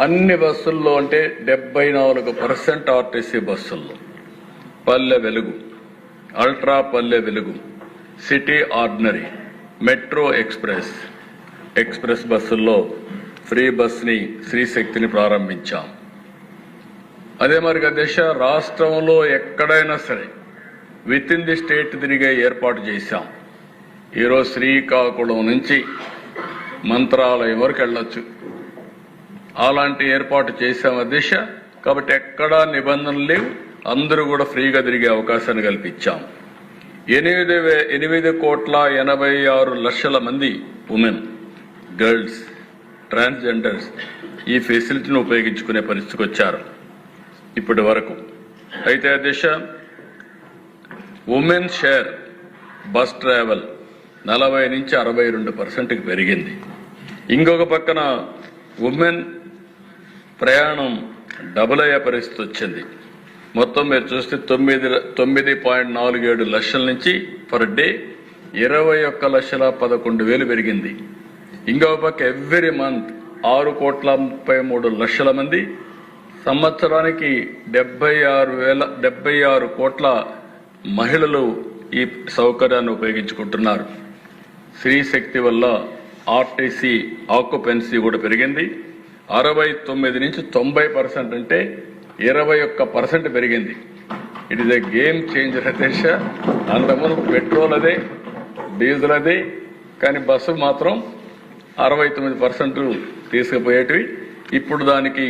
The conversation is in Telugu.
అన్ని బస్సుల్లో అంటే డెబ్బై నాలుగు పర్సెంట్ ఆర్టీసీ బస్సుల్లో. Palle Velugu. Ultra Palle Velugu. City ordinary. Metro express. Express బస్సుల్లో ఫ్రీ బస్ని శ్రీశక్తిని ప్రారంభించాం. అదే మరి దిశ రాష్ట్రంలో ఎక్కడైనా సరే విత్ ఇన్ ది స్టేట్ తిరిగే ఏర్పాటు చేశాం. ఈరోజు శ్రీకాకుళం నుంచి మంత్రాలయం వరకు వెళ్ళొచ్చు. అలాంటి ఏర్పాటు చేశాం దిశ. కాబట్టి ఎక్కడా నిబంధనలు లేవు. అందరూ కూడా ఫ్రీగా తిరిగే అవకాశాన్ని కల్పించాం. ఎనిమిది ఎనిమిది కోట్ల ఎనభై ఆరు లక్షల మంది ఉమెన్ గర్ల్స్ ట్రాన్స్జెండర్స్ ఈ ఫెసిలిటీని ఉపయోగించుకునే పరిస్థితికి వచ్చారు ఇప్పటి వరకు. అయితే ఆ దిశ ఉమెన్ షేర్ బస్ ట్రావెల్ నలభై నుంచి అరవై రెండు పర్సెంట్కి పెరిగింది. ఇంకొక పక్కన ఉమెన్ ప్రయాణం డబుల్ అయ్యే పరిస్థితి వచ్చింది. మొత్తం మీరు చూస్తే తొమ్మిది తొమ్మిది పాయింట్ నాలుగు ఏడు లక్షల నుంచి పర్ డే ఇరవై ఒక్క లక్షల పదకొండు వేలు పెరిగింది. ఇంకో పక్క ఎవ్రీ మంత్ ఆరు కోట్ల ముప్పై మూడు లక్షల మంది సంవత్సరానికి డెబ్బై ఆరు వేల డెబ్బై ఆరు కోట్ల మహిళలు ఈ సౌకర్యాన్ని ఉపయోగించుకుంటున్నారు. స్త్రీ శక్తి వల్ల ఆర్టీసీ ఆక్యుపెన్సీ కూడా పెరిగింది. అరవై తొమ్మిది నుంచి తొంభై పర్సెంట్ అంటే ఇరవై ఒక్క పర్సెంట్ పెరిగింది. It is a game changer దేశ అంతకుముందు పెట్రోల్ అదే డీజిల్ అదే కానీ బస్సు మాత్రం అరవై తొమ్మిది పర్సెంట్ తీసుకుపోయేటివి. ఇప్పుడు దానికి